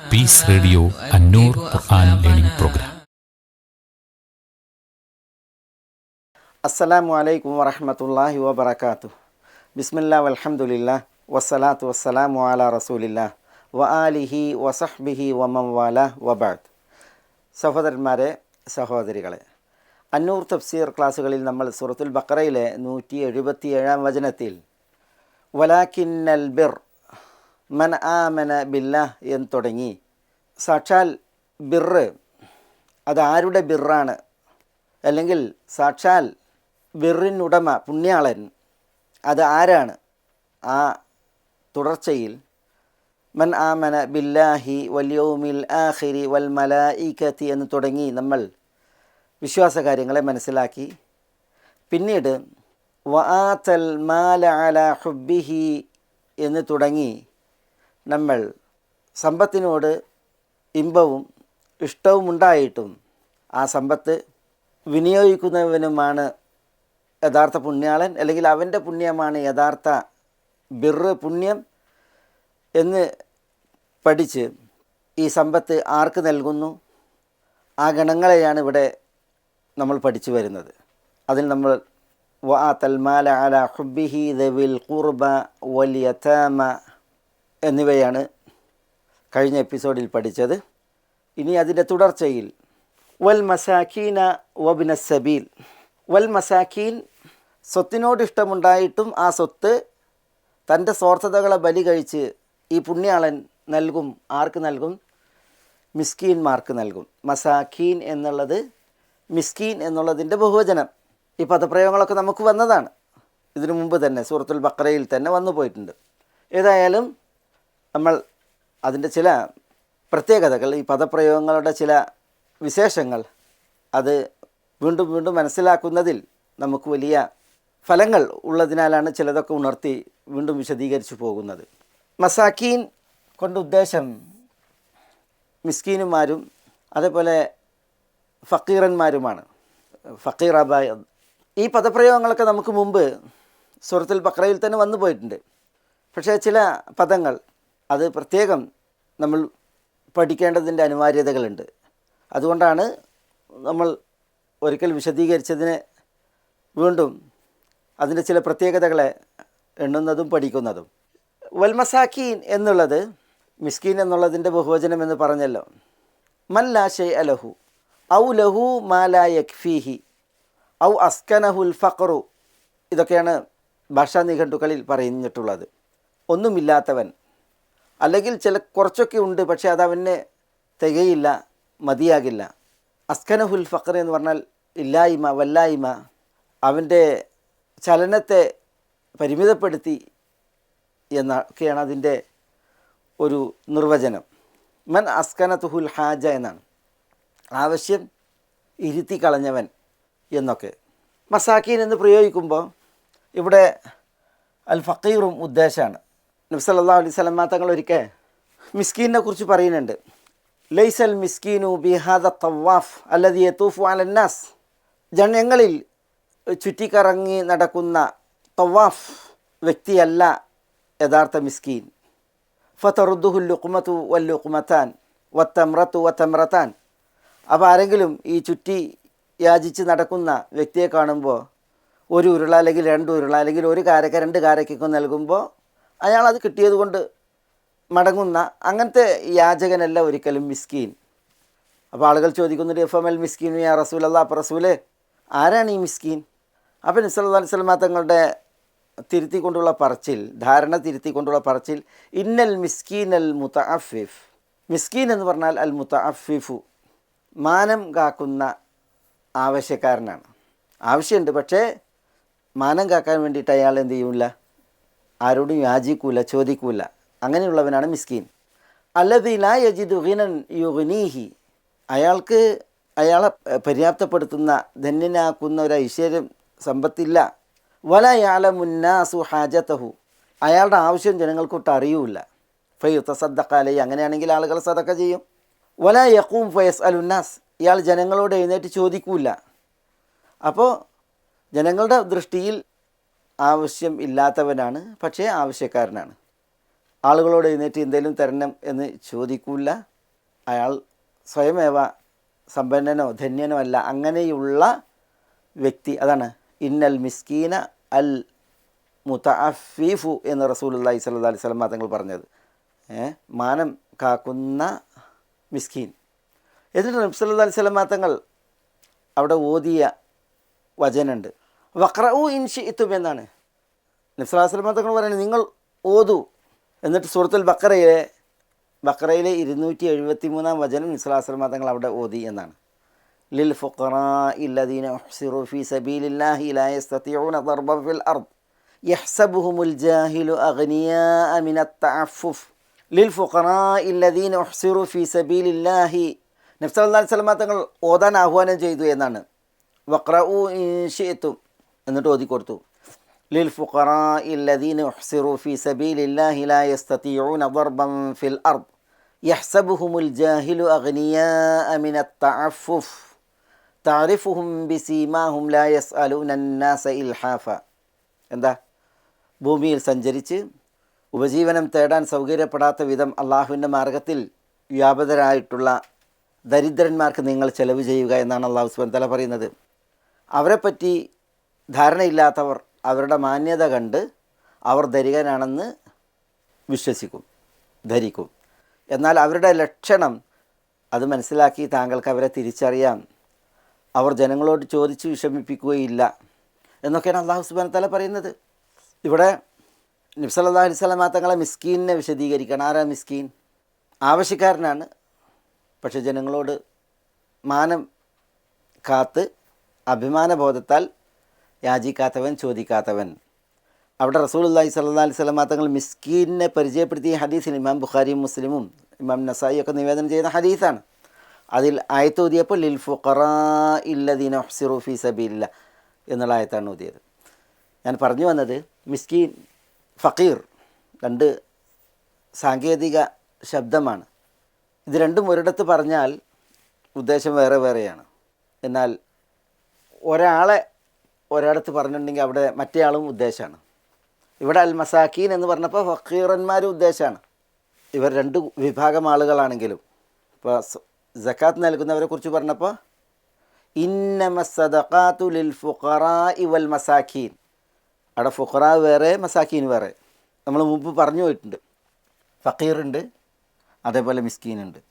Peace radio Annoor Quran learning programme അസ്സലാമു അലൈക്കും വറഹമത്തല്ലാഹി വബർക്കാത്തു ബിസ്മില്ലാ വലഹമുല്ല വസ്സലാത്തു വസ്സലാമു അലാ റസൂലില്ല വ ആലിഹി വസഹ്ബിഹി വമം വാല വബാദ് സഹോദരന്മാരെ സഹോദരികളെ അന്നൂർ തഫ്സീർ ക്ലാസ്സുകളിൽ നമ്മൾ സൂറത്തുൽ ബക്കറയിലെ നൂറ്റി എഴുപത്തി ഏഴാം വചനത്തിൽ വലാക്കിന്നൽ ബിർ മൻ ആമന ബില്ലാഹ് എന്ന് തുടങ്ങി. സാക്ഷാൽ ബിറ് അത് ആരുടെ ബിറാണ്? അല്ലെങ്കിൽ സാക്ഷാൽ ബിറിനുടമ പുണ്യാളൻ അത് ആരാണ്? ആ തുടർച്ചയിൽ മൻ ആമന ബില്ലാഹി വല്യോമിൽ ആഖിരി വൽ മലായിക്കത്തി എന്ന് തുടങ്ങി നമ്മൾ വിശ്വാസ കാര്യങ്ങളെ മനസ്സിലാക്കി. പിന്നീട് വആത്തൽ മാല അല ഹുബിഹി എന്ന് തുടങ്ങി. നമ്മൾ സമ്പത്തിനോട് ഇമ്പവും ഇഷ്ടവും ഉണ്ടായിട്ടും ആ സമ്പത്ത് വിനിയോഗിക്കുന്നവനുമാണ് യഥാർത്ഥ പുണ്യാളൻ അല്ലെങ്കിൽ അവന്റെ പുണ്യമാണ് യഥാർത്ഥ ബിറ് പുണ്യം എന്ന് പഠിച്ച് ഈ സമ്പത്ത് ആർക്ക് നൽകുന്നു? ആ ഗണങ്ങളെയാണ് ഇവിടെ നമ്മൾ പഠിച്ചു വരുന്നത്. അതിൽ നമ്മൾ വാ തൽമാല അല ഹുബിഹി ദവിൽ കുർബ വലിയ യതാമ എന്നിവയാണ് കഴിഞ്ഞ എപ്പിസോഡിൽ പഠിച്ചത്. ഇനി അതിന്റെ തുടർച്ചയിൽ. വൽ മസാഖീന വബിന സബീൽ. വൽ മസാഖീൻ സ്വത്തിനോട് ഇഷ്ടമുണ്ടായിട്ടും ആ സ്വത്ത് തന്റെ സ്വാർത്ഥതകളെ ബലി കഴിച്ച് ഈ പുണ്യാളൻ നൽകും ആർക്ക് നൽകും? മിസ്കീൻമാർക്ക് നൽകും. മസാഖീൻ എന്നുള്ളത് മിസ്കീൻ എന്നുള്ളതിന്റെ ബഹുവചനം. ഈ പദപ്രയോഗങ്ങളൊക്കെ നമുക്ക് വന്നതാണ്. ഇതിനു മുമ്പ് തന്നെ സൂറത്തുൽ ബക്രയിൽ തന്നെ വന്നു പോയിട്ടുണ്ട്. ഏതായാലും നമ്മൾ അതിന്റെ ചില പ്രത്യേകതകൾ ഈ പദപ്രയോഗങ്ങളുടെ ചില വിശേഷങ്ങൾ അത് വീണ്ടും വീണ്ടും മനസ്സിലാക്കുന്നതിൽ നമുക്ക് വലിയ ഫലങ്ങൾ ഉള്ളതിനാലാണ് ചിലതൊക്കെ ഉണർത്തി വീണ്ടും വിശദീകരിച്ചു പോകുന്നത്. മസാക്കീൻ കൊണ്ട് ഉദ്ദേശം മിസ്കീനുമാരും അതേപോലെ ഫക്കീറന്മാരുമാണ്. ഫക്കീറബായ ഈ പദപ്രയോഗങ്ങളൊക്കെ നമുക്ക് മുമ്പ് സുഹൃത്തിൽ ബക്രയിൽ തന്നെ വന്നു പോയിട്ടുണ്ട്. പക്ഷേ ചില പദങ്ങൾ അത് പ്രത്യേകം നമ്മൾ പഠിക്കേണ്ടതിന്റെ അനിവാര്യതകളുണ്ട്. അതുകൊണ്ടാണ് നമ്മൾ ഒരിക്കൽ വിശദീകരിച്ചതിന് വീണ്ടും അതിന്റെ ചില പ്രത്യേകതകളെ എണ്ണുന്നതും പഠിക്കുന്നതും. വൽമസാക്കീൻ എന്നുള്ളത് മിസ്കീൻ എന്നുള്ളതിന്റെ ബഹുവചനം എന്ന് പറഞ്ഞല്ലോ. മൻ ലാ ഷെയ് അലഹു ഔ ലഹു മാലാ യക്ഫീഹി ഔ അസ്കനഹുൽ ഫഖറു. ഇതൊക്കെയാണ് ഭാഷാ നിഘണ്ടുക്കളിൽ പറഞ്ഞിട്ടുള്ളത്. ഒന്നുമില്ലാത്തവൻ അല്ലെങ്കിൽ ചില കുറച്ചൊക്കെ ഉണ്ട് പക്ഷേ അത് അവന് തികയില്ല മതിയാകില്ല. അസ്കനഹുൽ ഫഖർ എന്ന് പറഞ്ഞാൽ ഇല്ലായ്മ വല്ലായ്മ അവന്റെ ചലനത്തെ പരിമിതപ്പെടുത്തി എന്നൊക്കെയാണ് അതിന്റെ ഒരു നിർവചനം. മൻ അസ്കനത്തുഹുൽ ഹാജ എന്നാണ്. ആവശ്യം ഇരുത്തി കളഞ്ഞവൻ എന്നൊക്കെ. മസാക്കീൻ എന്ന് പ്രയോഗിക്കുമ്പോൾ ഇവിടെ അൽ ഫക്കീറും ഉദ്ദേശമാണ്. നബ്സല്ലാ അലൈഹി സ്വലമ തങ്ങൾ ഒരിക്കൽ മിസ്കീനെ കുറിച്ച് പറയുന്നുണ്ട്. ലൈസൽ മിസ്കീനു ബിഹാദ തവാഫ് അല്ലതി യത്തൂഫു അലന്നാസ് ജനങ്ങളിൽ ചുറ്റിക്കറങ്ങി നടക്കുന്ന തവാഫ് വ്യക്തിയല്ല യഥാർത്ഥ മിസ്കീൻ. ഫതറുദ്ദുഹുൽ ലുക്കുമത്തു വൽ ലുക്കുമത്താൻ വത്തമ്രത്തു വത്തമ്രത്താൻ. അപ്പോൾ ആരെങ്കിലും ഈ ചുറ്റി യാചിച്ച് നടക്കുന്ന വ്യക്തിയെ കാണുമ്പോൾ ഒരു ഉരുള അല്ലെങ്കിൽ രണ്ട് ഉരുള അല്ലെങ്കിൽ ഒരു കാരക്ക രണ്ട് കാരക്കൊക്കെ നൽകുമ്പോൾ അയാൾ അത് കിട്ടിയത് കൊണ്ട് മടങ്ങുന്ന അങ്ങനത്തെ യാചകനല്ല ഒരിക്കലും മിസ്കീൻ. അപ്പോൾ ആളുകൾ ചോദിക്കുന്നുണ്ട് എഫ് എം എൽ മിസ്കീൻ യാ റസൂൽ അല്ല അപ്പം റസൂലെ ആരാണ് ഈ മിസ്കീൻ? അപ്പം നിസ്ലാ സ്വലമ തങ്ങളുടെ തിരുത്തിക്കൊണ്ടുള്ള പറച്ചിൽ ധാരണ തിരുത്തിക്കൊണ്ടുള്ള പറച്ചിൽ ഇന്നൽ മിസ്കീൻ അൽ മുത്ത അഫിഫ് മിസ്കീൻ എന്ന് പറഞ്ഞാൽ അൽ മുത്ത അഫിഫു മാനം കാക്കുന്ന ആവശ്യക്കാരനാണ്. ആവശ്യമുണ്ട് പക്ഷേ മാനം കാക്കാൻ വേണ്ടിയിട്ട് അയാൾ എന്ത് ചെയ്യൂല ആരോടും യാചിക്കൂല ചോദിക്കൂല. അങ്ങനെയുള്ളവനാണ് മിസ്കീൻ. അല്ലതി ലാ യജിദ് ഉഹിനൻ യുഹിനീഹി അയാൾക്ക് അയാളെ പര്യാപ്തപ്പെടുത്തുന്ന ധന്യനാക്കുന്ന ഒരു ഐശ്വര്യം സമ്പത്തില്ല. വല മുന്നാസു ഹാജത്തഹു അയാളുടെ ആവശ്യം ജനങ്ങൾക്കൊട്ട് അറിയൂല ഫയ്യുത്ത സദ്ദക്കാലയി അങ്ങനെയാണെങ്കിൽ ആളുകൾ സദക്ക ചെയ്യും. വല യക്കൂം ഫയസ് അലുന്നാസ് ഇയാൾ ജനങ്ങളോട് എഴുന്നേറ്റ് ചോദിക്കൂല. അപ്പോൾ ജനങ്ങളുടെ ദൃഷ്ടിയിൽ ആവശ്യം ഇല്ലാത്തവനാണ് പക്ഷേ ആവശ്യക്കാരനാണ്. ആളുകളോട് എഴുന്നേറ്റ് എന്തെങ്കിലും തരണം എന്ന് ചോദിക്കില്ല അയാൾ സ്വയമേവ സമ്പന്നനോ ധന്യനോ അല്ല. അങ്ങനെയുള്ള വ്യക്തി അതാണ്. ഇന്നൽ മിസ്കീന അൽ മുത്തഅഫീഫു എന്ന് റസൂലുള്ളാഹി സ്വല്ലല്ലാഹി അലൈഹി വസല്ലം തങ്ങൾ പറഞ്ഞത്. മാനം കാക്കുന്ന മിസ്കീൻ. എന്നിട്ട് നബ്സല്ലാ അലൈഹി സ്വലം തങ്ങൾ അവിടെ ഓതിയ വചനുണ്ട് വക്രഉ ഇൻഷിത്തും എന്നാണ് നബി സല്ലല്ലാഹു അലൈഹി വസല്ലം തങ്ങൾ പറയുന്നത് നിങ്ങൾ ഓതു എന്നിട്ട് സൂറത്തുൽ ബക്കറയിലെ ബക്കറയിലെ ഇരുന്നൂറ്റി എഴുപത്തി മൂന്നാം വചനം നബി സല്ലല്ലാഹു അലൈഹി വസല്ലം തങ്ങൾ അവിടെ ഓതി എന്നാണ് ലിൽ ഫുഖറാഇ الذين احصروا في سبيل الله لا يستطيعون ضربا في الأرض يحسبهم الجاهل أغنياء من التعفف للفقراء الذين احصروا في سبيل الله നബി സല്ലല്ലാഹു അലൈഹി വസല്ലം തങ്ങൾ ഓതാൻ ആഹ്വാനം ചെയ്തു എന്നാണ് വക്രഉ ഇൻഷിത്തും എന്നിട്ട് ഓതി കൊടുത്തു للفقراء الذين احصروا في سبيل الله لا يستطيعون ضربا في الأرض يحسبهم الجاهل أغنياء من التعفف تعرفهم بسيماهم لا يسألون الناس إلحافا എന്താ ഭൂമിയിൽ സഞ്ചരിച്ച് ഉപജീവനം തേടാൻ സൗകര്യപ്പെടാത്ത വിധം അള്ളാഹുവിൻ്റെ മാർഗത്തിൽ വ്യാപകരായിട്ടുള്ള ദരിദ്രന്മാർക്ക് നിങ്ങൾ ചെലവ് ചെയ്യുക എന്നാണ് അള്ളാഹു സുബൻ തല പറയുന്നത് അവരെപ്പറ്റി ധാരണയില്ലാത്തവർ അവരുടെ മാന്യത കണ്ട് അവർ ധരികനാണെന്ന് വിശ്വസിക്കും ധരിക്കും എന്നാൽ അവരുടെ ലക്ഷണം അത് മനസ്സിലാക്കി താങ്കൾക്ക് അവരെ തിരിച്ചറിയാം. അവർ ജനങ്ങളോട് ചോദിച്ച് വിഷമിപ്പിക്കുകയില്ല എന്നൊക്കെയാണ് അള്ളാഹു സുബാൻ തല പറയുന്നത്. ഇവിടെ നബ്സല്ലാ അലിസ്ലാം തങ്ങളെ മിസ്കീനെ വിശദീകരിക്കണം ആരാ മിസ്കീൻ? ആവശ്യക്കാരനാണ്. പക്ഷെ ജനങ്ങളോട് മാനം കാത്ത് അഭിമാനബോധത്താൽ യാചിക്കാത്തവൻ ചോദിക്കാത്തവൻ. അവിടെ റസൂലുള്ളാഹി സ്വല്ലല്ലാഹി അലൈഹി വസല്ലം തങ്ങൾ മിസ്കീനെ പരിചയപ്പെടുത്തിയ ഹദീസിന് ഇമാം ബുഖാരിയും മുസ്ലിമും ഇമാം നസായി ഒക്കെ നിവേദനം ചെയ്യുന്ന ഹദീസാണ്. അതിൽ ആയത്ത് ആയത്തോതിയപ്പോൾ ലിൽ ഫുഖറാ ഇല്ലദീന ഹുസിറു ഫി സബീല്ല എന്നുള്ള ആയത്താണ് ഓതിയത്. ഞാൻ പറഞ്ഞു വന്നത് മിസ്കീൻ ഫക്കീർ രണ്ട് സാങ്കേതിക ശബ്ദമാണ്. ഇത് രണ്ടും ഒരിടത്ത് പറഞ്ഞാൽ ഉദ്ദേശം വേറെ വേറെയാണ്. എന്നാൽ ഒരാളെ ഒരിടത്ത് പറഞ്ഞിട്ടുണ്ടെങ്കിൽ അവിടെ മറ്റേ ആളും ഉദ്ദേശമാണ്. ഇവിടെ അൽ മസാക്കീൻ എന്ന് പറഞ്ഞപ്പോൾ ഫക്കീറന്മാരും ഉദ്ദേശമാണ്. ഇവർ രണ്ട് വിഭാഗം ആളുകളാണെങ്കിലും. ഇപ്പോൾ ജക്കാത്ത് നൽകുന്നവരെ കുറിച്ച് പറഞ്ഞപ്പോൾ ഇന്നമ സദഖാത്തു ലിൽ ഫുഖറാ വൽ മസാക്കീൻ അവിടെ ഫുഖറ വേറെ മസാക്കീൻ വേറെ. നമ്മൾ മുമ്പ് പറഞ്ഞു പോയിട്ടുണ്ട്. ഫക്കീറുണ്ട് അതേപോലെ മിസ്കീനുണ്ട്.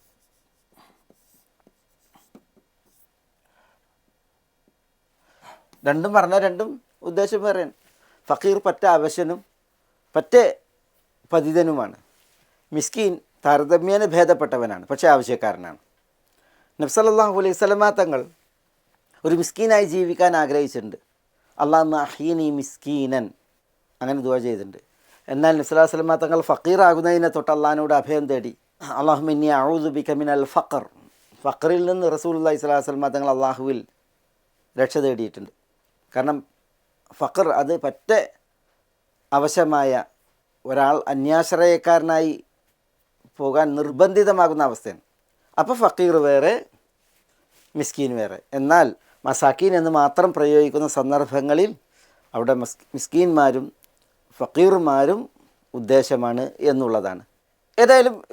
രണ്ടും പറഞ്ഞ രണ്ടും ഉദ്ദേശം വേറെയാണ്. ഫക്കീർ പറ്റ അവശനും പറ്റേ പതിതനുമാണ്. മിസ്കീൻ താരതമ്യേന ഭേദപ്പെട്ടവനാണ് പക്ഷേ ആവശ്യക്കാരനാണ്. നബ്സല്ലാഹു അലൈഹി തങ്ങൾ ഒരു മിസ്കീനായി ജീവിക്കാൻ ആഗ്രഹിച്ചിട്ടുണ്ട്. അള്ളാഹ് അഹീനി മിസ്കീനൻ അങ്ങനെ ദുവ ചെയ്തിട്ടുണ്ട്. എന്നാൽ നബ്സല്ലാ സ്വലമാ തങ്ങൾ ഫക്കീറാകുന്നതിനെ തൊട്ട് അള്ളഹാനോട് അഭയം തേടി അള്ളാഹു മിന്നി ഔദുബിക മിൻ അൽ ഫക്കർ ഫക്കറിൽ നിന്ന് റസൂൽ അള്ളഹി സ്വലാഹു സ്വലമാ തങ്ങൾ അള്ളാഹുവിൽ രക്ഷ തേടിയിട്ടുണ്ട്. കാരണം ഫക്കർ അത് പറ്റ അവശമായ ഒരാൾ അന്യാശ്രയക്കാരനായി പോകാൻ നിർബന്ധിതമാകുന്ന അവസ്ഥയാണ്. അപ്പോൾ ഫക്കീർ വേറെ മിസ്കീൻ വേറെ. എന്നാൽ മസാക്കീൻ എന്ന് മാത്രം പ്രയോഗിക്കുന്ന സന്ദർഭങ്ങളിൽ അവിടെ മസ് മിസ്കീന്മാരും ഫക്കീർമാരും ഉദ്ദേശമാണ് എന്നുള്ളതാണ്. ഏതായാലും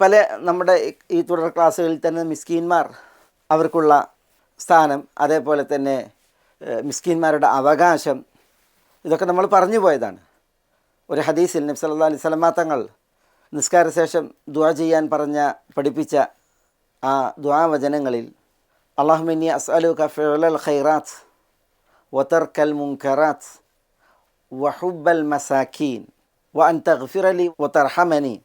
പല നമ്മുടെ ഈ തുടർ ക്ലാസ്സുകളിൽ തന്നെ മിസ്കീന്മാർ അവർക്കുള്ള സ്ഥാനം അതേപോലെ തന്നെ മിസ്കീന്മാരുടെ അവകാശം ഇതൊക്കെ നമ്മൾ പറഞ്ഞു പോയതാണ് ഒരു ഹദീസിൽ നബി സല്ലല്ലാഹു അലൈഹി വസല്ലമ തങ്ങൾ നിസ്കാരശേഷം ദുആ ചെയ്യാൻ പറഞ്ഞ പഠിപ്പിച്ച ആ ദുആ വചനങ്ങളിൽ അള്ളാഹുമിനി അസ്അലുക ഫിഅലൽ ഖൈറാത്ത് വതർക്കൽ മുൻകറാത്ത് വഹുബ്ബൽ മസാക്കീൻ وأن تغفر لي وترحمني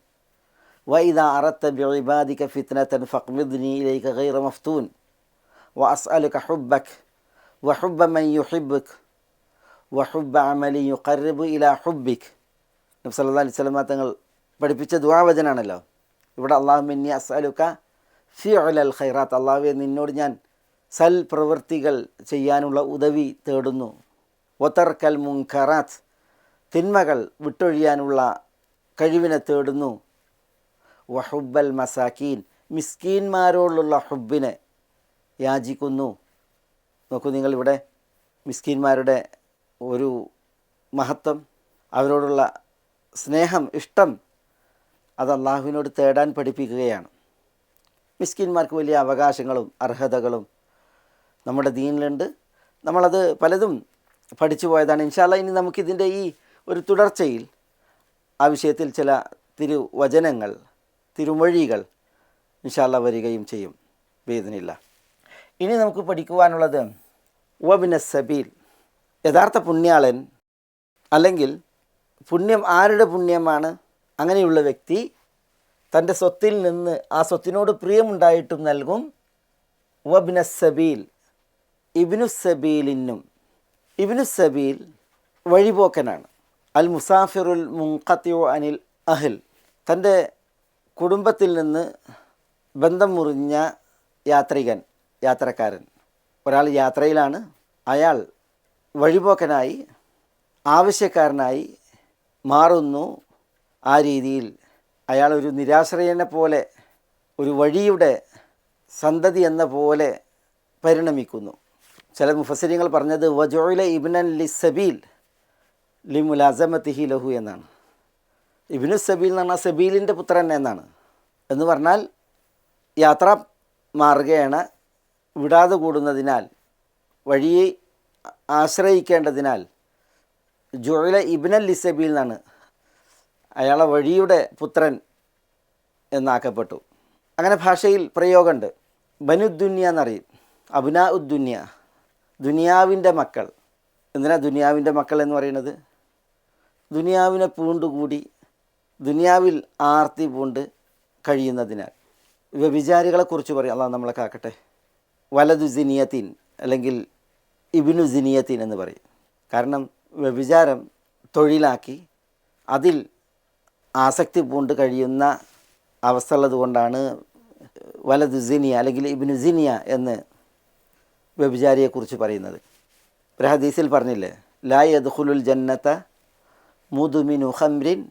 وإذا أردت بعبادك فتنة فاقبضني إليك غير مفتون وأسألك حبك വഹുബ മൻ യുഹിബുക്ക് വഹുബ അമലി യുഖറിബു ഇല ഹുബിക് നബി സല്ലല്ലാഹി അലൈഹി വസല്ലം തങ്ങൾ പഠിപ്പിച്ച ദുവാവചനാണല്ലോ ഇവിടെ അള്ളാഹു മിന്നി അസ്അലുക ഫി ഖൈറാത്ത്. അള്ളാഹുവെ നിന്നോട് ഞാൻ സൽ പ്രവൃത്തികൾ ചെയ്യാനുള്ള ഉദവി തേടുന്നു. ഒത്തർക്കൽ മുൻഖറാത്ത് തിന്മകൾ വിട്ടൊഴിയാനുള്ള കഴിവിനെ തേടുന്നു. വഹുബൽ മസാക്കീൻ മിസ്കീൻമാരോടുള്ള ഹുബിനെ യാചിക്കുന്നു. നോക്കൂ നിങ്ങളിവിടെ മിസ്കീന്മാരുടെ ഒരു മഹത്വം അവരോടുള്ള സ്നേഹം ഇഷ്ടം അത് അള്ളാഹുവിനോട് തേടാൻ പഠിപ്പിക്കുകയാണ്. മിസ്കിന്മാർക്ക് വലിയ അവകാശങ്ങളും അർഹതകളും നമ്മുടെ ദീനിലുണ്ട്. നമ്മളത് പലതും പഠിച്ചു പോയതാണ്. ഇൻഷാല്ല ഇനി നമുക്കിതിന്റെ ഈ ഒരു തുടർച്ചയിൽ ആ വിഷയത്തിൽ ചില തിരുവചനങ്ങൾ തിരുമൊഴികൾ ഇൻഷാല്ല വരികയും ചെയ്യും. വേദനയില്ല ഇനി നമുക്ക് പഠിക്കുവാനുള്ളത് വബിന സബീൽ. യഥാർത്ഥ പുണ്യാളൻ അല്ലെങ്കിൽ പുണ്യം ആരുടെ പുണ്യമാണ്? അങ്ങനെയുള്ള വ്യക്തി തന്റെ സ്വത്തിൽ നിന്ന് ആ സ്വത്തിനോട് പ്രിയമുണ്ടായിട്ടും നൽകും വബിന സബീൽ. ഇബിനു സബീലിനും ഇബിനു സബീൽ വഴിപോക്കനാണ്. അൽ മുസാഫിറുൽ മുങ്കത്തിയോ അനിൽ അഹിൽ. തന്റെ കുടുംബത്തിൽ നിന്ന് ബന്ധം മുറിഞ്ഞ യാത്രികൻ യാത്രക്കാരൻ. ഒരാൾ യാത്രയിലാണ്. അയാൾ വഴിപോക്കനായി ആവശ്യക്കാരനായി മാറുന്നു. ആ രീതിയിൽ അയാൾ ഒരു നിരാശ്രയനെ പോലെ ഒരു വഴിയുടെ സന്തതി എന്ന പോലെ പരിണമിക്കുന്നു. ചില മുഫസരിങ്ങൾ പറഞ്ഞത് വജോയില ഇബ്നൻ ലി സബീൽ ലി മുലാസമത്തിഹി ലഹു എന്നാണ്. ഇബിനു സബീൽ എന്ന് പറഞ്ഞാൽ സബീലിന്റെ പുത്രൻ എന്നാണ്. എന്ന് പറഞ്ഞാൽ യാത്ര മാർഗേണ വിടാതെ കൂടുന്നതിനാൽ വഴിയെ ആശ്രയിക്കേണ്ടതിനാൽ ജോയില ഇബ്നൽ ലിസബിയിൽ നിന്നാണ് അയാളെ വഴിയുടെ പുത്രൻ എന്നാക്കപ്പെട്ടു. അങ്ങനെ ഭാഷയിൽ പ്രയോഗമുണ്ട്. ബനുദ്ദുന്യ എന്നറിയും. അബുനാ ഉദ്ദുന്യ ദുനിയാവിന്റെ മക്കൾ. എന്തിനാ ദുനിയാവിന്റെ മക്കൾ എന്ന് പറയുന്നത്? ദുനിയാവിനെ പൂണ്ടുകൂടി ദുനിയാവിൽ ആർത്തി പൂണ്ട് കഴിയുന്നതിനാൽ. വ്യഭിചാരികളെക്കുറിച്ച് പറയും. അള്ളാഹ് നമ്മളെ കാക്കട്ടെ. വലതു ജിനിയത്തിൻ അല്ലെങ്കിൽ ഇബിനു ജിനിയത്തിൻ എന്ന് പറയും. കാരണം വ്യഭിചാരം തൊഴിലാക്കി അതിൽ ആസക്തി പൂണ്ട് കഴിയുന്ന അവസ്ഥ ഉള്ളതുകൊണ്ടാണ് വലതു ജിനിയ അല്ലെങ്കിൽ ഇബിനു ജിനിയ എന്ന് വ്യഭിചാരിയെക്കുറിച്ച് പറയുന്നത്. ഒരു ഹദീസിൽ പറഞ്ഞില്ലേ ലാ യദ്ഖുലുൽ ജന്നത്ത മുതുമിനു ഹംരിൻ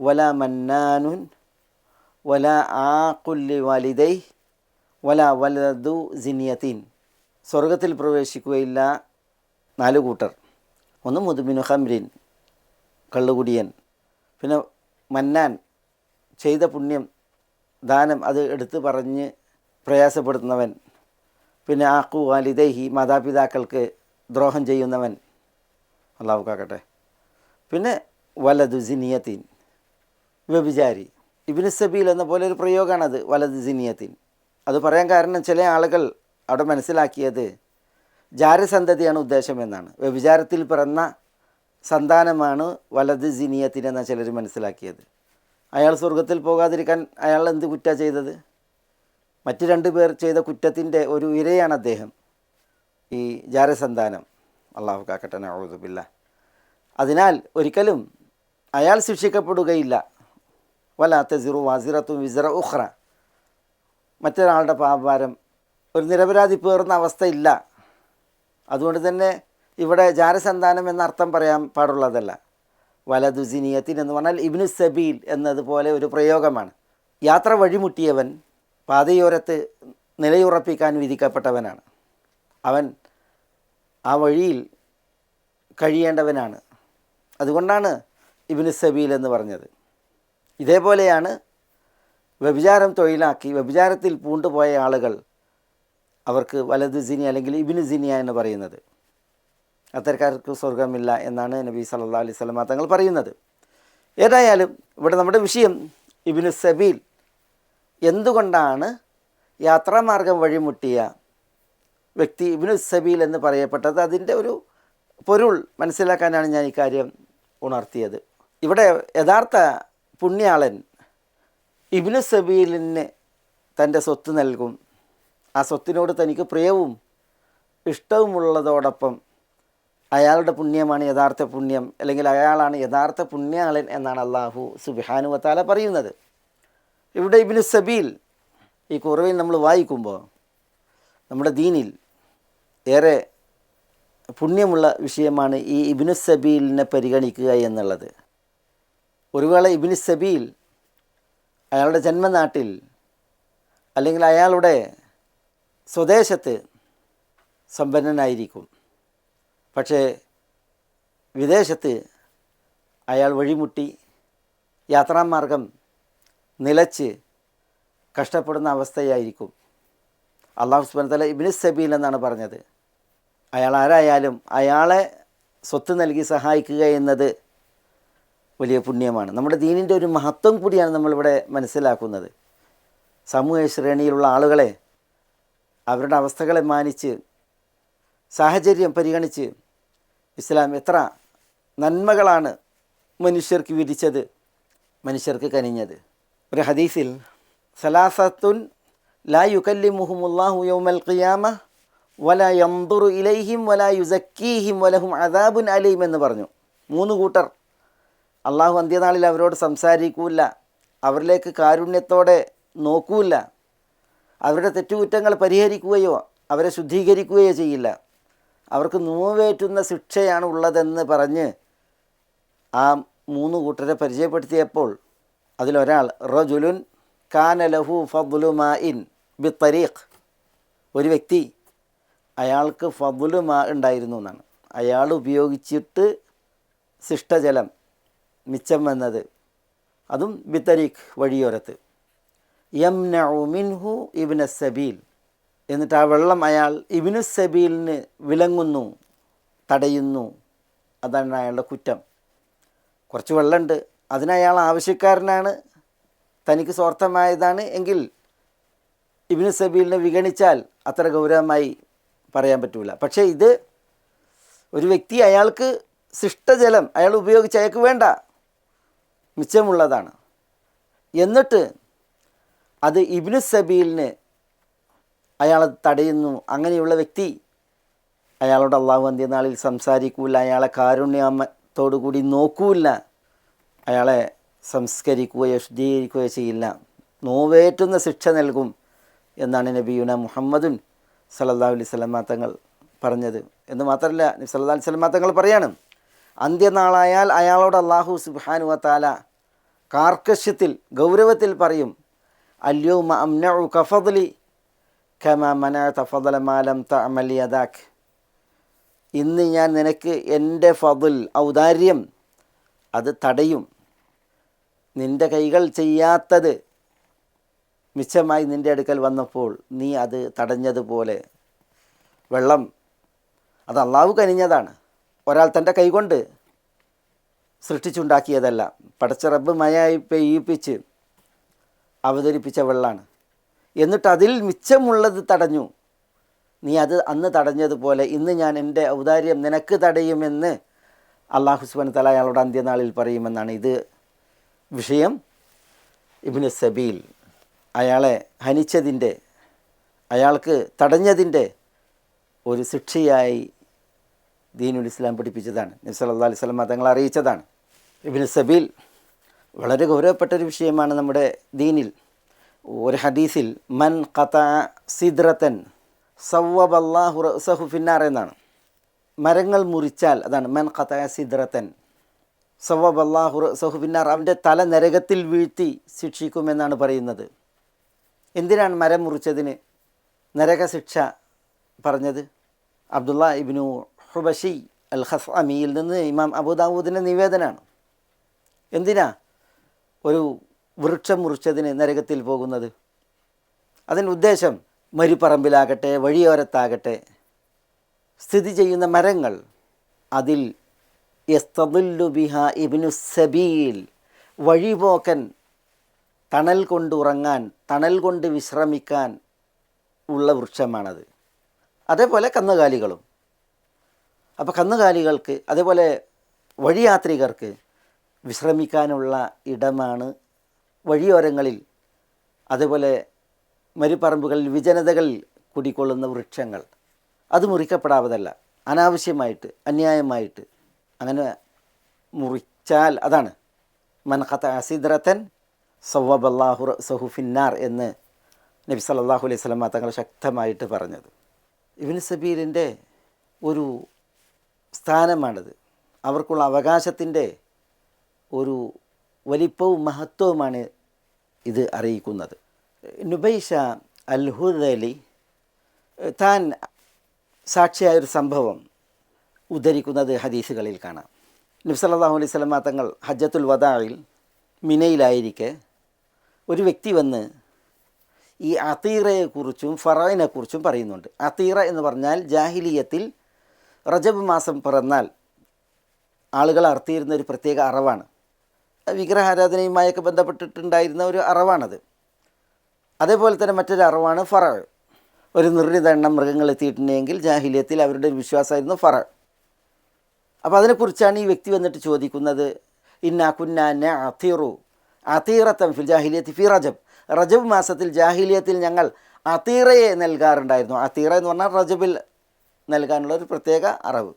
വല മന്നാനുൻ വല കുല്ലി വാലിദൈ വല വലതു സിനിയത്തീൻ. സ്വർഗത്തിൽ പ്രവേശിക്കുകയില്ല നാല് കൂട്ടർ. ഒന്ന് മുതുമിനു ഹംരീൻ കള്ളുകുടിയൻ. പിന്നെ മന്നാൻ ചെയ്ത പുണ്യം ദാനം അത് എടുത്തു പറഞ്ഞ് പ്രയാസപ്പെടുത്തുന്നവൻ. പിന്നെ ആക്കു വാലിദൈഹി മാതാപിതാക്കൾക്ക് ദ്രോഹം ചെയ്യുന്നവൻ. അള്ളാഹു കാക്കട്ടെ. പിന്നെ വലതു സിനിയത്തീൻ. വ്യഭിചാരി. ഇബിന് സബീൽ എന്ന പോലെ ഒരു പ്രയോഗമാണത് വലത് സിനിയത്തിൻ. അത് പറയാൻ കാരണം ചില ആളുകൾ അവിടെ മനസ്സിലാക്കിയത് ജാരസന്തതിയാണ് ഉദ്ദേശം എന്നാണ്. വ്യഭിചാരത്തിൽ പിറന്ന സന്താനമാണ് വലത് ജിനിയത്തിനെന്ന ചിലർ മനസ്സിലാക്കിയത്. അയാൾ സ്വർഗത്തിൽ പോകാതിരിക്കാൻ അയാൾ എന്ത് കുറ്റ ചെയ്തത്? മറ്റ് രണ്ട് പേർ ചെയ്ത കുറ്റത്തിന്റെ ഒരു ഇരയാണ് അദ്ദേഹം. ഈ ജാരസന്താനം. അള്ളാഹു കാക്കട്ടെ നൗദുബില്ല അതിനാൽ ഒരിക്കലും അയാൾ ശിക്ഷിക്കപ്പെടുകയില്ല. വലാത്ത സിറു വാസിറത്തും വിസറ ഉഖ്റ. മറ്റൊരാളുടെ പാപഭാരം ഒരു നിരപരാധി പേറുന്ന അവസ്ഥയില്ല. അതുകൊണ്ട് തന്നെ ഇവിടെ ജാരസന്താനം എന്ന അർത്ഥം പറയാൻ പാടുള്ളതല്ല. വലതുസിനിയത്തിൻ എന്ന് പറഞ്ഞാൽ ഇബ്നു സബീൽ എന്നതുപോലെ ഒരു പ്രയോഗമാണ്. യാത്ര വഴിമുട്ടിയവൻ പാതയോരത്ത് നിലയുറപ്പിക്കാൻ വിധിക്കപ്പെട്ടവനാണ്. അവൻ ആ വഴിയിൽ കഴിയേണ്ടവനാണ്. അതുകൊണ്ടാണ് ഇബ്നു സബീൽ എന്ന് പറഞ്ഞത്. ഇതേപോലെയാണ് വ്യഭിചാരം തൊഴിലാക്കി വ്യഭിചാരത്തിൽ പൂണ്ടുപോയ ആളുകൾ അവർക്ക് വലത് സിനി അല്ലെങ്കിൽ ഇബിന് സിനിയ എന്ന് പറയുന്നത്. അത്തരക്കാർക്ക് സ്വർഗമില്ല എന്നാണ് നബി സല്ലാ അലൈഹി സ്വലമ തങ്ങൾ പറയുന്നത്. ഏതായാലും ഇവിടെ നമ്മുടെ വിഷയം ഇബിന് സബീൽ എന്തുകൊണ്ടാണ് യാത്രാമാർഗം വഴിമുട്ടിയ വ്യക്തി ഇബിനു സബീൽ എന്ന് പറയപ്പെട്ടത്? അതിന്റെ ഒരു പൊരുൾ മനസ്സിലാക്കാനാണ് ഞാൻ ഈ കാര്യം ഉണർത്തിയത്. ഇവിടെ യഥാർത്ഥ പുണ്യാളൻ ഇബിനു സബീലിന് തന്റെ സ്വത്ത് നൽകും. ആ സ്വത്തിനോട് തനിക്ക് പ്രിയവും ഇഷ്ടവുമുള്ളതോടൊപ്പം അയാളുടെ പുണ്യമാണ് യഥാർത്ഥ പുണ്യം അല്ലെങ്കിൽ അയാളാണ് യഥാർത്ഥ പുണ്യാളൻ എന്നാണ് അള്ളാഹു സുബിഹാനുവത്താല പറയുന്നത്. ഇവിടെ ഇബിനു സബീൽ ഈ കുറവിൽ നമ്മൾ വായിക്കുമ്പോൾ നമ്മുടെ ദീനിൽ ഏറെ പുണ്യമുള്ള വിഷയമാണ് ഈ ഇബിനു സബീലിനെ പരിഗണിക്കുക എന്നുള്ളത്. ഒരു വേള ഇബിനു സബീൽ അയാളുടെ ജന്മനാട്ടിൽ അല്ലെങ്കിൽ അയാളുടെ സ്വദേശത്ത് സമ്പന്നനായിരിക്കും. പക്ഷേ വിദേശത്ത് അയാൾ വഴിമുട്ടി യാത്രാമാർഗം നിലച്ച് കഷ്ടപ്പെടുന്ന അവസ്ഥയായിരിക്കും. അള്ളാഹു സുബാൻ തല ഇബിന് സബീൽ എന്നാണ് പറഞ്ഞത്. അയാൾ ആരായാലും അയാളെ സ്വത്ത് നൽകി സഹായിക്കുക എന്നത് വലിയ പുണ്യമാണ്. നമ്മുടെ ദീനിന്റെ ഒരു മഹത്വം കൂടിയാണ് നമ്മളിവിടെ മനസ്സിലാക്കുന്നത്. സമൂഹ ശ്രേണിയിലുള്ള ആളുകളെ അവരുടെ അവസ്ഥകളെ മാനിച്ച് സാഹചര്യം പരിഗണിച്ച് ഇസ്ലാം എത്ര നന്മകളാണ് മനുഷ്യർക്ക് വിധിച്ചത് മനുഷ്യർക്ക് കനിഞ്ഞത്. ഒരു ഹദീസിൽ സലാസത്തുൻ ലാ യുക്കല്ലിമുഹുമുല്ലാഹു യൗമൽ ഖിയാമ വല യന്തുറു ഇലൈഹിം വല യുസക്കീഹിം വലഹും അദാബുൻ അലീം എന്ന് പറഞ്ഞു. മൂന്ന് കൂട്ടർ അള്ളാഹു അന്ത്യനാളിൽ അവരോട് സംസാരിക്കൂല അവരിലേക്ക് കാരുണ്യത്തോടെ നോക്കൂല അവരുടെ തെറ്റുകുറ്റങ്ങൾ പരിഹരിക്കുകയോ അവരെ ശുദ്ധീകരിക്കുകയോ ചെയ്യില്ല. അവർക്ക് നോവേറ്റുന്ന ശിക്ഷയാണ് ഉള്ളതെന്ന് പറഞ്ഞ് ആ മൂന്ന് കൂട്ടരെ പരിചയപ്പെടുത്തിയപ്പോൾ അതിലൊരാൾ റജുലുൻ കാന ലഹു ഫദ്ലുമാ ഇൻ ബി തരീഖ് ഒരു വ്യക്തി അയാൾക്ക് ഫബുലുമാ ഉണ്ടായിരുന്നു എന്നാണ്. അയാൾ ഉപയോഗിച്ചിട്ട് ശിഷ്ടജലം മിച്ചം വന്നത്. അതും ബിത്തരീഖ് വഴിയോരത്ത്. യം മിൻഹു ഇബിന സബീൽ. എന്നിട്ട് ആ വെള്ളം അയാൾ ഇബിനു സബീലിന് വിലങ്ങുന്നു തടയുന്നു. അതാണ് അയാളുടെ കുറ്റം. കുറച്ച് വെള്ളമുണ്ട്. അതിനയാൾ ആവശ്യക്കാരനാണ്. തനിക്ക് സ്വാർത്ഥമായതാണ് എങ്കിൽ ഇബിനു സബീലിനെ വിഗണിച്ചാൽ അത്ര ഗൗരവമായി പറയാൻ പറ്റില്ല പക്ഷേ ഇത് ഒരു വ്യക്തി അയാൾക്ക് ശിഷ്ടജലം അയാൾ ഉപയോഗിച്ച് അയാൾക്ക് വേണ്ട. മിച്ചമുള്ളതാണ്. എന്നിട്ട് അത് ഇബിനു സബീലിന് അയാൾ തടയുന്നു. അങ്ങനെയുള്ള വ്യക്തി അയാളോട് അള്ളാഹു അന്ത്യനാളിൽ സംസാരിക്കൂല അയാളെ കാരുണ്യത്തോടു കൂടി നോക്കൂല അയാളെ സംസ്കരിക്കുകയോ ശുദ്ധീകരിക്കുകയോ ചെയ്യില്ല. നോവേറ്റുന്ന ശിക്ഷ നൽകും എന്നാണ് നബിയുന മുഹമ്മദുൻ സല്ലല്ലാഹു അലൈഹി സ്വലമാ തങ്ങൾ പറഞ്ഞത്. എന്ന് മാത്രമല്ല സല്ലല്ലാഹു അലൈഹി സ്വലമാ തങ്ങൾ പറയാണ് അന്ത്യനാളായാൽ അയാളോട് അള്ളാഹു സുബാനുവത്താല കാർക്കശ്യത്തിൽ ഗൗരവത്തിൽ പറയും അല്യോമ അംനഉ കഫദ്ലി ഖമ മനഅത ഫضല മാലം തഅമൽ അദാഖ് ഇന്ന് ഞാൻ നിനക്ക് എന്റെ ഫതുൽ ഔദാര്യം അത് തടയും. നിന്റെ കൈകൾ ചെയ്യാത്തത് മിച്ചമായി നിന്റെ അടുക്കൽ വന്നപ്പോൾ നീ അത് തടഞ്ഞതുപോലെ. വെള്ളം അത് അള്ളാഹു കനിഞ്ഞതാണ്. ഒരാൾ തന്റെ കൈകൊണ്ട് സൃഷ്ടിച്ചുണ്ടാക്കിയതല്ല. പടച്ച റബ്ബ് മയായി പെയ്യിപ്പിച്ച് അവതരിപ്പിച്ച വെള്ളമാണ് എന്നിട്ട് അതിൽ മിച്ചമുള്ളത് തടഞ്ഞു. നീ അത് അന്ന് തടഞ്ഞതുപോലെ ഇന്ന് ഞാൻ എന്റെ ഔദാര്യം നിനക്ക് തടയുമെന്ന് അള്ളാഹു സുബൻ തല അയാളുടെ അന്ത്യനാളിൽ പറയുമെന്നാണ്. ഇത് വിഷയം ഇബിന് സബീൽ അയാളെ ഹനിച്ചതിന്റെ അയാൾക്ക് തടഞ്ഞതിന്റെ ഒരു ശിക്ഷയായി ദീനുൽ ഇസ്ലാം പഠിപ്പിച്ചതാണ്. നബി സല്ലല്ലാഹു അലൈഹി വസല്ലം തങ്ങൾ അറിയിച്ചതാണ്. ഇബിൻ സബീൽ വളരെ ഗൗരവപ്പെട്ട ഒരു വിഷയമാണ് നമ്മുടെ ദീനിൽ. ഒരു ഹദീസിൽ മൻ കത സിദ്രത്തൻ സവ്വബല്ലാഹു റസഹു ഫിന്നാർ എന്നാണ്. മരങ്ങൾ മുറിച്ചാൽ അതാണ് മൻ കത സിദ്രത്തൻ സവ്വബല്ലാഹു റസഹു ഫിന്നാർ അവന്റെ തല നരകത്തിൽ വീഴ്ത്തി ശിക്ഷിക്കുമെന്നാണ് പറയുന്നത്. എന്തിനാണ് മരം മുറിച്ചതിന് നരകശിക്ഷ പറഞ്ഞത്? അബ്ദുള്ള ഇബ്നു ഹുബഷി അൽ ഹസ് അമിയിൽ നിന്ന് ഇമാം അബുദാവൂദിന്റെ നിവേദനമാണ് എന്തിനാ? ഒരു വൃക്ഷം മുറിച്ചതിന് നരകത്തിൽ പോകുന്നത്. അതിന്റെ ഉദ്ദേശം മരുപ്പറമ്പിലാകട്ടെ വഴിയോരത്താകട്ടെ സ്ഥിതി ചെയ്യുന്ന മരങ്ങൾ അതിൽ ബിഹ ഇബിനു സബീൽ വഴിപോക്കൻ തണൽ കൊണ്ട് ഉറങ്ങാൻ തണൽ കൊണ്ട് വിശ്രമിക്കാൻ ഉള്ള വൃക്ഷമാണത്. അതേപോലെ കന്നുകാലികളും. അപ്പോൾ കന്നുകാലികൾക്ക് അതേപോലെ വഴിയാത്രികർക്ക് വിശ്രമിക്കാനുള്ള ഇടമാണ് വഴിയോരങ്ങളിൽ അതേപോലെ മരുപ്പറമ്പുകളിൽ വിജനതകളിൽ കുടിക്കൊള്ളുന്ന വൃക്ഷങ്ങൾ. അത് മുറിക്കപ്പെടാവതല്ല. അനാവശ്യമായിട്ട് അന്യായമായിട്ട് അങ്ങനെ മുറിച്ചാൽ അതാണ്. മൻഖത്ത അസിദ്രത്തൻ സവ്വബല്ലാഹു സഹുഫിന്നാർ എന്ന് നബി സല്ലാഹു അലൈഹി സ്വലമ തങ്ങൾ ശക്തമായിട്ട് പറഞ്ഞത്. ഇബിൻ സബീലിന്റെ ഒരു സ്ഥാനമാണിത്. അവർക്കുള്ള അവകാശത്തിന്റെ ഒരു വലിപ്പവും മഹത്വവുമാണ് ഇത് അറിയിക്കുന്നത്. നുബൈഷ അൽഹുദലി താൻ സാക്ഷിയായ ഒരു സംഭവം ഉദ്ധരിക്കുന്നത് ഹദീസുകളിൽ കാണാം. നബി സല്ലല്ലാഹു അലൈഹി സ്വലമ തങ്ങൾ ഹജ്ജത്തുൽ വദായിൽ മിനയിലായിരിക്കെ ഒരു വ്യക്തി വന്ന് ഈ അതീറയെക്കുറിച്ചും ഫറയിനെക്കുറിച്ചും പറയുന്നുണ്ട്. അതീറ എന്ന് പറഞ്ഞാൽ ജാഹിലിയത്തിൽ റജബ് മാസം പിറന്നാൽ ആളുകൾ അർത്തിയിരുന്ന ഒരു പ്രത്യേക അറവാണ്. വിഗ്രഹാരാധനയുമായൊക്കെ ബന്ധപ്പെട്ടിട്ടുണ്ടായിരുന്ന ഒരു അറവാണത്. അതേപോലെ തന്നെ മറ്റൊരു അറവാണ് ഫറ ഒരു നിർണിത എണ്ണം മൃഗങ്ങൾ എത്തിയിട്ടുണ്ടെങ്കിൽ ജാഹിലിയത്തിൽ അവരുടെ ഒരു വിശ്വാസമായിരുന്നു ഫറ അപ്പോൾ അതിനെക്കുറിച്ചാണ് ഈ വ്യക്തി വന്നിട്ട് ചോദിക്കുന്നത്. ഇന്നാ കുന്ന അത്തീറു. അത്തീറത്തം ഫിൽ ജാഹിലിയത്തി ഫി റജബ്. റജബ് മാസത്തിൽ ജാഹിലിയത്തിൽ ഞങ്ങൾ അത്തീറയെ നൽകാറുണ്ടായിരുന്നു. അത്തീറ എന്ന് പറഞ്ഞാൽ റജബിൽ നൽകാനുള്ള ഒരു പ്രത്യേക അറിവ്.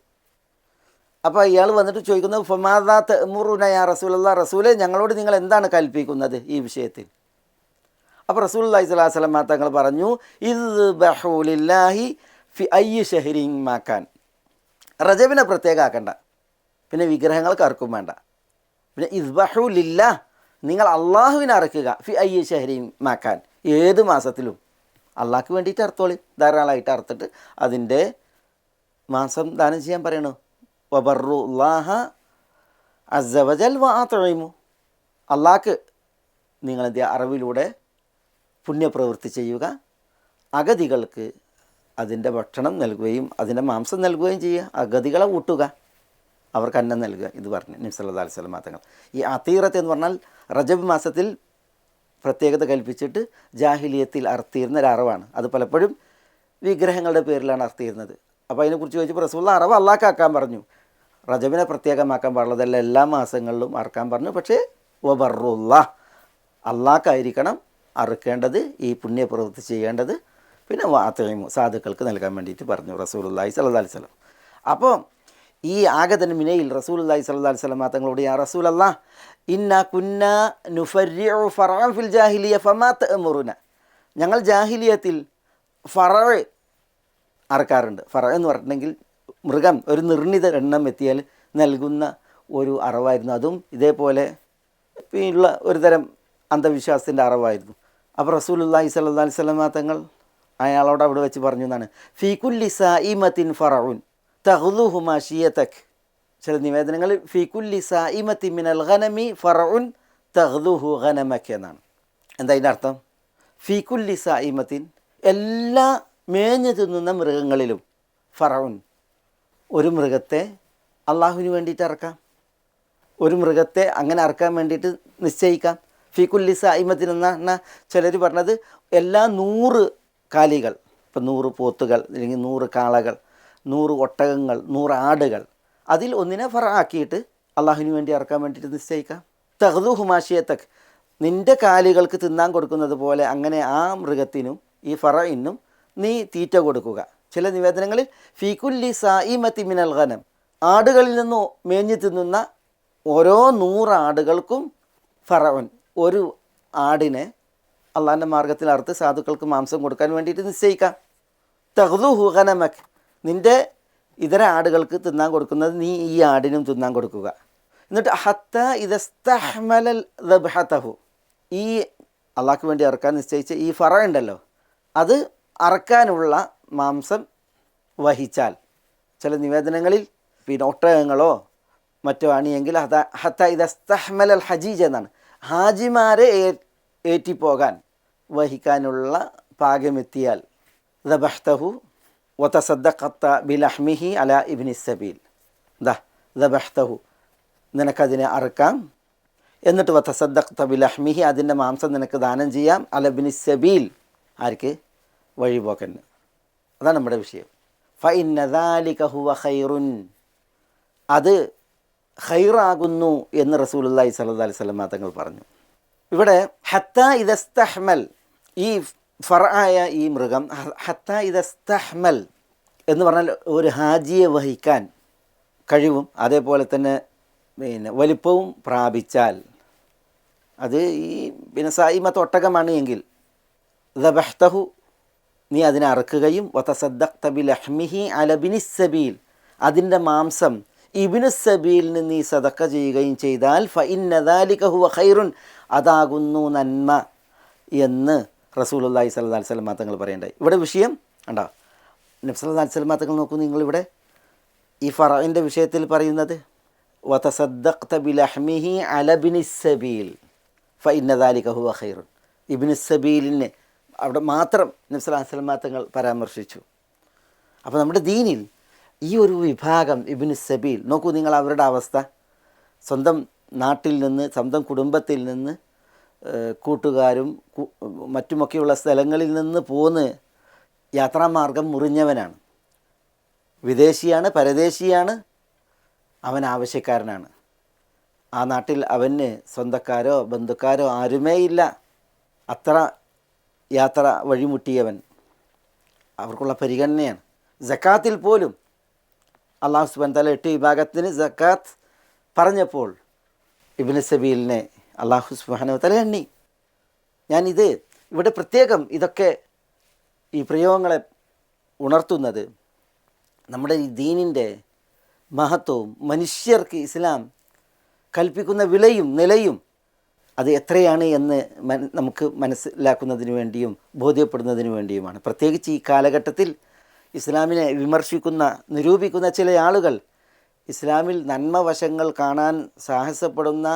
അപ്പോൾ ഇയാൾ വന്നിട്ട് ചോദിക്കുന്നത് ഫമാദാത്ത് മുറുനയ യാ റസൂലുള്ള റസൂലെ ഞങ്ങളോട് നിങ്ങൾ എന്താണ് കൽപ്പിക്കുന്നത് ഈ വിഷയത്തിൽ? അപ്പോൾ റസൂൽ അള്ളഹി സ്വലാഹു വസ്ലം തങ്ങൾ പറഞ്ഞു ഇത് ബഹുലില്ലാഹി ഫി അയ്യ ഷഹരിൻ മാക്കാൻ. പ്രത്യേകം ആക്കണ്ട. പിന്നെ വിഗ്രഹങ്ങൾക്ക് അറക്കും വേണ്ട. പിന്നെ ഇസ്ബഹുലില്ല നിങ്ങൾ അള്ളാഹുവിനെ അറക്കുക ഫി അയ്യ ഷഹരിൻ മാക്കാൻ. ഏത് മാസത്തിലും. അള്ളാഹ്ക്ക് വേണ്ടിയിട്ട് അർത്ഥോളി ധാരാളമായിട്ട് അറുത്തിട്ട് അതിന്റെ മാസം ദാനം ചെയ്യാൻ പറയണു? വബറുല്ലാഹ അസവജൽ വാത്തഴിമു അള്ളാഹ്ക്ക് നിങ്ങളെന്ത് അറിവിലൂടെ പുണ്യപ്രവൃത്തി ചെയ്യുക. അഗതികൾക്ക് അതിന്റെ ഭക്ഷണം നൽകുകയും അതിന്റെ മാംസം നൽകുകയും ചെയ്യുക. അഗതികളെ ഊട്ടുക. അവർക്ക് അന്നം നൽകുക. ഇത് പറഞ്ഞു. നിംസല്ലാ അലൈഹി സ്വലം തങ്ങൾ ഈ അതീറത്ത് എന്ന് പറഞ്ഞാൽ റജബ് മാസത്തിൽ പ്രത്യേകത കൽപ്പിച്ചിട്ട് ജാഹിലിയത്തിൽ അർത്തിയിരുന്ന ഒരു അറിവാണ്. അത് പലപ്പോഴും വിഗ്രഹങ്ങളുടെ പേരിലാണ് അർത്തിയിരുന്നത്. അപ്പോൾ അതിനെക്കുറിച്ച് ചോദിച്ചപ്പോൾ റസൂള്ള അറിവ് അള്ളാക്കാക്കാൻ പറഞ്ഞു. റജബിനെ പ്രത്യേകമാക്കാൻ പാടുള്ളതല്ല എല്ലാ മാസങ്ങളിലും അറക്കാൻ പറഞ്ഞു. പക്ഷേ വബറുള്ള അള്ളാഹ്ക്കായിരിക്കണം അറുക്കേണ്ടത് ഈ പുണ്യപ്രവൃത്തി ചെയ്യേണ്ടത്. പിന്നെ വാത്തയും സാധുക്കൾക്ക് നൽകാൻ വേണ്ടിയിട്ട് പറഞ്ഞു റസൂലുല്ലാഹി സല്ലാ അലൈഹി സ്വലം അപ്പോൾ ഈ ആഗതൻ മിനയിൽ റസൂലുല്ലാഹി സല്ലാ അലൈഹി വസല്ലം തങ്ങളോട് യാ അല്ലാ ഇന്ന കുന്ന നുഫരിഉ ഫറാഫിൽ ഫിൽ ജാഹിലിയ ഫമാ മുറുന ഞങ്ങൾ ജാഹിലിയത്തിൽ ഫറ അറക്കാറുണ്ട്. ഫറ എന്ന് പറഞ്ഞിട്ടുണ്ടെങ്കിൽ മൃഗം ഒരു നിർണിത എണ്ണം എത്തിയാൽ നൽകുന്ന ഒരു അറിവായിരുന്നു. അതും ഇതേപോലെ ഉള്ള ഒരു തരം അന്ധവിശ്വാസത്തിന്റെ അറിവായിരുന്നു. അപ്പോൾ റസൂലുല്ലാഹി സ്വല്ലല്ലാഹി അലൈഹി വസല്ലം തങ്ങൾ അയാളോട് അവിടെ വെച്ച് പറഞ്ഞു എന്നാണ്. ഫീക്കുല്ലി സായിമത്തിൻ ഫറഉൻ തഹ്ലുഹു മാഷിയതക് ചില നിവേദനങ്ങളിൽ ഫീക്കുല്ലി സായിമത്തി മിനൽ ഖനമി ഫറഉൻ തഹ്ലുഹു ഖനമക് എന്നാണ്. എന്താ അതിന്റെ അർത്ഥം? ഫീക്കുല്ലി സായിമത്തിൻ എല്ലാ മേഞ്ഞു തിന്നുന്ന മൃഗങ്ങളിലും ഫറവൻ ഒരു മൃഗത്തെ അള്ളാഹുവിന് വേണ്ടിയിട്ട് ഇറക്കാം ഒരു മൃഗത്തെ അങ്ങനെ അറക്കാൻ വേണ്ടിയിട്ട് നിശ്ചയിക്കാം. ഫീക്കുല്ലി സായിമത്തിന് എന്നാണ് ചിലർ പറഞ്ഞത് എല്ലാ നൂറ് കാലികൾ ഇപ്പം നൂറ് പോത്തുകൾ അല്ലെങ്കിൽ നൂറ് കാളകൾ നൂറ് ഒട്ടകങ്ങൾ നൂറ് ആടുകൾ അതിൽ ഒന്നിനെ ഫറ ആക്കിയിട്ട് അള്ളാഹുവിന് വേണ്ടി ഇറക്കാൻ വേണ്ടിയിട്ട് നിശ്ചയിക്കാം. തഹദു ഹുമാഷിയത്തക് നിന്റെ കാലികൾക്ക് തിന്നാൻ കൊടുക്കുന്നത് പോലെ അങ്ങനെ ആ മൃഗത്തിനും ഈ ഫറയിനും നീ തീറ്റ കൊടുക്കുക. ചില നിവേദനങ്ങളിൽ ഫീക്കുല്ലി സായിമത്തി മിനൽ ഖനം ആടുകളിൽ നിന്ന് മേഞ്ഞു തിന്നുന്ന ഓരോ നൂറ് ആടുകൾക്കും ഫറവൻ ഒരു ആടിനെ അള്ളാഹിന്റെ മാർഗത്തിൽ അറുത്ത് സാധുക്കൾക്ക് മാംസം കൊടുക്കാൻ വേണ്ടിയിട്ട് നിശ്ചയിക്കാം. തഹ്ദു ഹുഹനമക് നിന്റെ ഇതര ആടുകൾക്ക് തിന്നാൻ കൊടുക്കുന്നത് നീ ഈ ആടിനും തിന്നാൻ കൊടുക്കുക. എന്നിട്ട് ഹത്ത ഇതസ്തഹ്മലൽ ദബ്ഹതഹു. ഈ അള്ളാഹ്ക്ക് വേണ്ടി ഇറക്കാൻ നിശ്ചയിച്ച ഈ ഫറ ഉണ്ടല്ലോ അത് അറക്കാനുള്ള മാംസം വഹിച്ചാൽ. ചില നിവേദനങ്ങളിൽ പിന്നെ ഒട്ടകങ്ങളോ മറ്റോ ആണിയെങ്കിൽ ഹത ഹത്ത ഇതസ്തഹ്മലൽ ഹജീജ് എന്നാണ്. ഹാജിമാരെ ഏറ്റിപ്പോകാൻ വഹിക്കാനുള്ള പാകമെത്തിയാൽ ദബഹ്തഹു വതസദ്ദഖത്ത ബിലഹ്മിഹി അല ഇബ്നി സബീൽ. ദ ദബഹ്തഹു നിനക്കതിനെ അറുക്കാം. എന്നിട്ട് വതസദ്ദഖത്ത ബിലഹ്മിഹി അതിന്റെ മാംസം നിനക്ക് ദാനം ചെയ്യാം. അല ഇബ്നി സബീൽ ആർക്ക്? വഴിപോക്കന് അതാണ് നമ്മുടെ വിഷയം. ഫൈനദാലിക ഹുവ ഖൈറുൻ. അത് ഖൈറാകുന്നു എന്ന് റസൂലുള്ളാഹി സ്വല്ലല്ലാഹി അലൈഹി വസല്ലം തങ്ങൾ പറഞ്ഞു. ഇവിടെ ഹത്ത ഇതസ്തഹ്മൽ ഈ ഫറായ ഈ മൃഗം ഹത്ത ഇതസ്തഹ്മൽ എന്ന് പറഞ്ഞാൽ ഒരു ഹാജിയെ വഹിക്കാൻ കഴിവും അതേപോലെ തന്നെ പിന്നെ വലിപ്പവും പ്രാപിച്ചാൽ അത് ഈ പിന്നെ സായിമത്തൊട്ടകമാണ് എങ്കിൽ ദബഹ്തഹു നീ അതിനെ അറക്കുകയും വതസദ്ദഖ്ത ബിലഹ്മിഹി അലബിനി സബീൽ അതിന്റെ മാംസം ഇബിനു സബീലിന് നീ സദക്ക ചെയ്യുകയും ചെയ്താൽ ഫ ഇന്നദാലിക ഹുവ ഖൈറുൻ. അതാകുന്നു നന്മ എന്ന് റസൂലുള്ളാഹി സ്വല്ലല്ലാഹി അലൈഹി സ്വലം തങ്ങൾ പറയണ്ടായി. ഇവിടെ വിഷയം നബ്സല്ലാ അലൈഹി സ്വലം തങ്ങൾ നോക്കൂ നിങ്ങളിവിടെ ഈ ഫറാവിന്റെ വിഷയത്തിൽ പറയുന്നത് വതസദ്ദഖ്ത ബിലഹ്മിഹി അലബിനി സബീൽ ഫ ഇന്നദാലിക ഹുവ ഖൈറുൻ. ഇബിന് സബീലിന് അവിടെ മാത്രം നബ്സലാസ്ലമാ തങ്ങൾ പരാമർശിച്ചു. അപ്പോൾ നമ്മുടെ ദീനിൽ ഈ ഒരു വിഭാഗം ഇബിന് സബീൽ നോക്കൂ നിങ്ങൾ അവരുടെ അവസ്ഥ. സ്വന്തം നാട്ടിൽ നിന്ന് സ്വന്തം കുടുംബത്തിൽ നിന്ന് കൂട്ടുകാരും മറ്റുമൊക്കെയുള്ള സ്ഥലങ്ങളിൽ നിന്ന് പോന്ന് യാത്രാമാർഗം മുറിഞ്ഞവനാണ്. വിദേശിയാണ് പരദേശിയാണ് അവൻ ആവശ്യക്കാരനാണ്. ആ നാട്ടിൽ അവന് സ്വന്തക്കാരോ ബന്ധുക്കാരോ ആരുമേ ഇല്ല അത്ര യാത്ര വഴിമുട്ടിയവൻ അവർക്കുള്ള പരിഗണനയാണ്. ജക്കാത്തിൽ പോലും അള്ളാഹു സുബാൻ തല എട്ട് വിഭാഗത്തിന് ജക്കാത്ത് പറഞ്ഞപ്പോൾ ഇബിന് സബീലിനെ അള്ളാഹു സുബാന തല എണ്ണി. ഞാനിത് ഇവിടെ പ്രത്യേകം ഇതൊക്കെ ഈ പ്രയോഗങ്ങളെ ഉണർത്തുന്നത് നമ്മുടെ ഈ ദീനിന്റെ മഹത്വവും മനുഷ്യർക്ക് ഇസ്ലാം കൽപ്പിക്കുന്ന വിലയും നിലയും അത് എത്രയാണ് എന്ന് നമുക്ക് മനസ്സിലാക്കുന്നതിന് വേണ്ടിയും ബോധ്യപ്പെടുന്നതിന് വേണ്ടിയുമാണ്. പ്രത്യേകിച്ച് ഈ കാലഘട്ടത്തിൽ ഇസ്ലാമിനെ വിമർശിക്കുന്ന നിരൂപിക്കുന്ന ചില ആളുകൾ ഇസ്ലാമിൽ നന്മവശങ്ങൾ കാണാൻ സാഹസപ്പെടുന്ന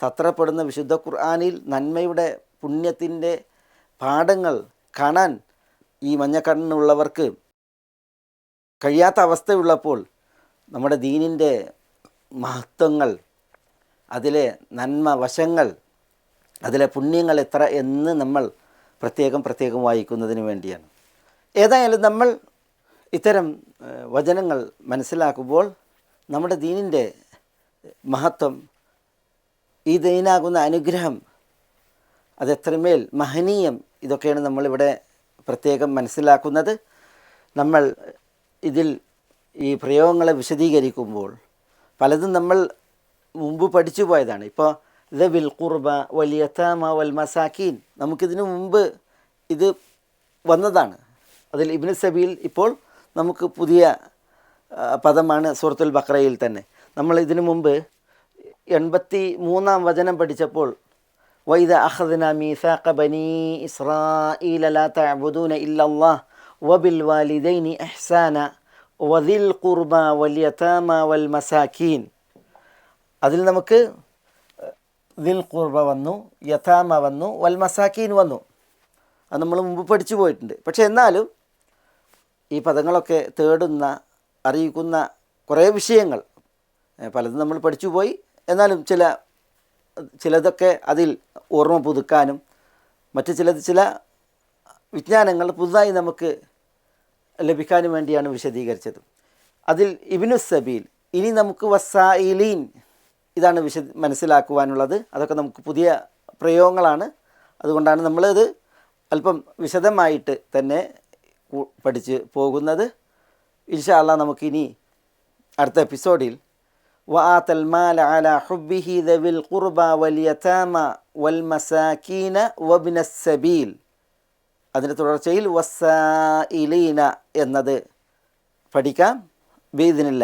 തത്രപ്പെടുന്ന വിശുദ്ധ ഖുർആാനിൽ നന്മയുടെ പുണ്യത്തിന്റെ പാഠങ്ങൾ കാണാൻ ഈ മഞ്ഞക്കണ്ണുള്ളവർക്ക് കഴിയാത്ത അവസ്ഥയുള്ളപ്പോൾ നമ്മുടെ ദീനിന്റെ മഹത്വങ്ങൾ അതിലെ നന്മ വശങ്ങൾ അതിലെ പുണ്യങ്ങൾ എത്ര എന്ന് നമ്മൾ പ്രത്യേകം പ്രത്യേകം വായിക്കുന്നതിന് വേണ്ടിയാണ്. ഏതായാലും നമ്മൾ ഇത്തരം വചനങ്ങൾ മനസ്സിലാക്കുമ്പോൾ നമ്മുടെ ദീനിന്റെ മഹത്വം ഈ ദീനാകുന്ന അനുഗ്രഹം അതെത്രമേൽ മഹനീയം ഇതൊക്കെയാണ് നമ്മളിവിടെ പ്രത്യേകം മനസ്സിലാക്കുന്നത്. നമ്മൾ ഇതിൽ ഈ പ്രയോഗങ്ങളെ വിശദീകരിക്കുമ്പോൾ പലതും നമ്മൾ മുമ്പ് പഠിച്ചു പോയതാണ്. ഇപ്പോൾ ദ വിൽ കുർബ വലിയത്താമ വൽ മസാക്കീൻ നമുക്കിതിനു മുമ്പ് ഇത് വന്നതാണ്. അതിൽ ഇബ്നു സബീൽ ഇപ്പോൾ നമുക്ക് പുതിയ പദമാണ് സൂറത്തുൽ ബക്രയിൽ തന്നെ. നമ്മൾ ഇതിനു മുമ്പ് എൺപത്തി മൂന്നാം വചനം പഠിച്ചപ്പോൾ വൈദ അഖദ്ന മീസാഖ ബനി ഇസ്രായീല ലാ തഅബുദൂന ഇല്ലല്ലാഹ് വബിൽ വാലിദൈനി ഇഹ്സാന വദിൽ ഖുർബ വൽ യതാമ വൽ മസാക്കീൻ അതിൽ നമുക്ക് ദിൽ ഖുർബ വന്നു യഥാമ വന്നു വൽ മസാക്കീൻ വന്നു. അത് നമ്മൾ മുമ്പ് പഠിച്ചു പോയിട്ടുണ്ട്. പക്ഷെ എന്നാലും ഈ പദങ്ങളൊക്കെ തേടുന്ന അറിയിക്കുന്ന കുറേ വിഷയങ്ങൾ പലതും നമ്മൾ പഠിച്ചു പോയി. എന്നാലും ചില ചിലതൊക്കെ അതിൽ ഓർമ്മ പുതുക്കാനും മറ്റു ചിലത് ചില വിജ്ഞാനങ്ങൾ പുതുതായി നമുക്ക് ലഭിക്കാനും വേണ്ടിയാണ് വിശദീകരിച്ചത്. അതിൽ ഇബിനു സബീൽ ഇനി നമുക്ക് വസായിലീൻ ഇതാണ് വിശ മനസ്സിലാക്കുവാനുള്ളത് അതൊക്കെ നമുക്ക് പുതിയ പ്രയോഗങ്ങളാണ് അതുകൊണ്ടാണ് നമ്മളത് അല്പം വിശദമായിട്ട് തന്നെ കു- പഠിച്ച് പോകുന്നത് ഇൻഷാ അള്ളാ നമുക്കിനി അടുത്ത എപ്പിസോഡിൽ وآتى المال على حبه ذوي القربى واليتامى والمساكين وابن السبيل അതിൻ്റെ തുടർച്ചയിൽ വസ്സായിലീന എന്നത് പഠിക്കാം ബീദിനില്ല